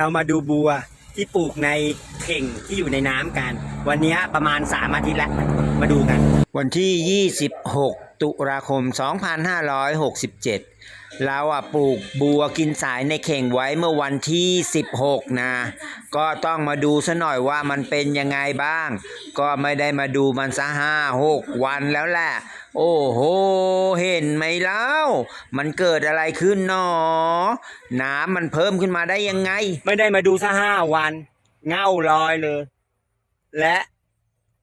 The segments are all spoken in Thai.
เรามาดูบัวที่ปลูกในเข่งที่อยู่ในน้ำกัน วันนี้ประมาณสามอาทิตย์แล้วมาดูกัน วันที่ 26 ตุลาคม 2567 เราอะปลูกบัวกินสายในเข่งไว้เมื่อวันที่ 16 นะ ก็ต้องมาดูซะหน่อยว่ามันเป็นยังไงบ้าง ก็ไม่ได้มาดูมันซะห้าหกวันแล้วแหละ โอ้โห เห็นไหมเล่า มันเกิดอะไรขึ้นหนอ น้ำมันเพิ่มขึ้นมาได้ยังไง ไม่ได้มาดูซะห้าวัน เง่าลอยเลย และ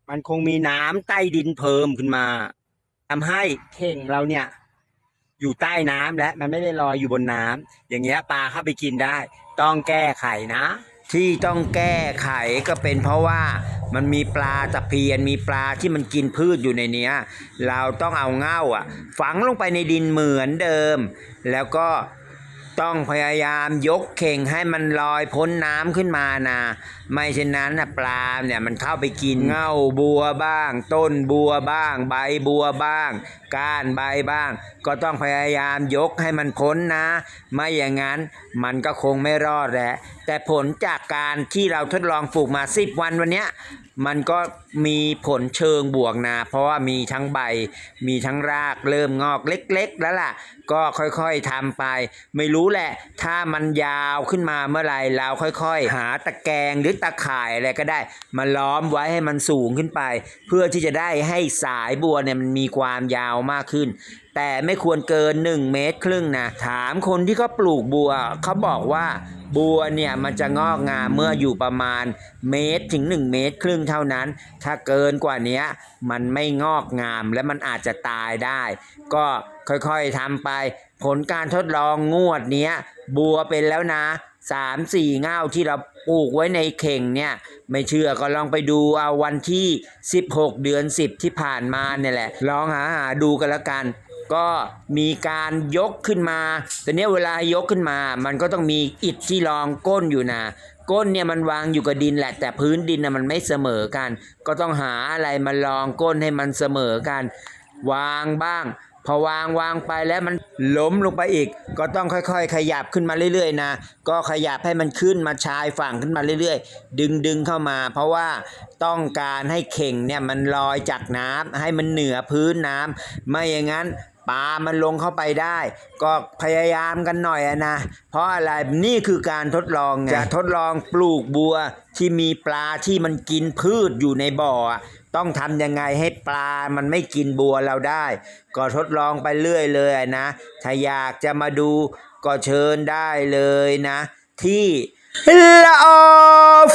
มันคงมีน้ำใต้ดินเพิ่มขึ้นมาทำให้เข่งเราเนี่ย อยู่ใต้น้ำและมันไม่ได้ลอยอยู่บนน้ำอย่างเงี้ยปลาเข้าไปกินได้ ต้องแก้ไขนะ ที่ต้องแก้ไขก็เป็นเพราะว่ามันมีปลาตะเพียนมีปลาที่มันกินพืชอยู่ในเนี้ย เราต้องเอาเง่าอะ ฝังลงไปในดินเหมือนเดิม แล้วก็ ต้องพยายามยกเข่งให้มันลอยพ้นน้ำขึ้นมานะไม่เช่นนั้นนะปลาเนี่ยมันเข้าไปกินเง่าบัวบ้าง ต้นบัวบ้าง ใบบัวบ้าง ก้านใบบ้าง ก็ต้องพยายามยกให้มันพ้นนะ ไม่อย่างนั้นมันก็คงไม่รอดแหละแต่ผลจากการที่เราทดลองปลูกมา10วันวันเนี้ยมันก็มีผลเชิงบวกนะเพราะว่ามีทั้งใบ มีทั้งรากเริ่มงอกเล็ก ๆ แล้วล่ะ ก็ค่อยๆทำไป ไม่รู้แหละ ถ้ามันยาวขึ้นมาเมื่อไรเราค่อยๆ หาตะแกรงหรือตะข่ายอะไรก็ได้ มาล้อมไว้ให้มันสูงขึ้นไป เพื่อที่จะได้ให้สายบัวเนี่ยมันมีความยาวมากขึ้น แต่ไม่ควรเกิน 1 เมตรครึ่งนะถามคนที่เขาปลูกบัวเขาบอกว่าบัวเนี่ยมันจะงอกงามเมื่ออยู่ประมาณเมตรถึง 1 เมตรครึ่งเท่านั้น ถ้าเกินกว่านี้มันไม่งอกงามและมันอาจจะตายได้ ก็ ค่อยๆทำไป ผลการทดลองงวดเนี้ย บัวเป็นแล้วนะสามสี่เง่าที่เราปลูกไว้ในเข่งเนี่ย ไม่เชื่อก็ลองไปดูเอาวันที่ 16 เดือน 10 ที่ผ่านมาเนี่ยแหละ ลองหาหาดูกันละกัน ก็มีการยกขึ้นมาแต่เนี้ยเวลายกขึ้นมา มันก็ต้องมีอิฐที่รองก้นอยู่นะก้นเนี่ยมันวางอยู่กับดินแหละ แต่พื้นดินนะมันไม่เสมอกัน ก็ต้องหาอะไรมารองก้นให้มันเสมอกัน วางบ้าง พอวางวางไปแล้วมันล้มลงไปอีก ก็ต้องค่อยๆ ขยับขึ้นมาเรื่อยๆนะก็ขยับให้มันขึ้นมาชายฝั่งขึ้นมาเรื่อยๆ ดึงดึงเข้ามา เพราะว่าต้องการให้เข่งเนี่ยมันลอยจากน้ำให้มันเหนือพื้นน้ำไม่อย่างนั้น ปลามันลงเข้าไปได้ ก็พยายามกันหน่อยอะนะ เพราะอะไรนี่คือการทดลองไงจะทดลองปลูกบัวที่มีปลาที่มันกินพืชอยู่ในบ่อ ต้องทำยังไงให้ปลามันไม่กินบัวเราได้ ก็ทดลองไปเรื่อยเลยนะ ถ้าอยากจะมาดูก็เชิญได้เลยนะ ที่ละออฟ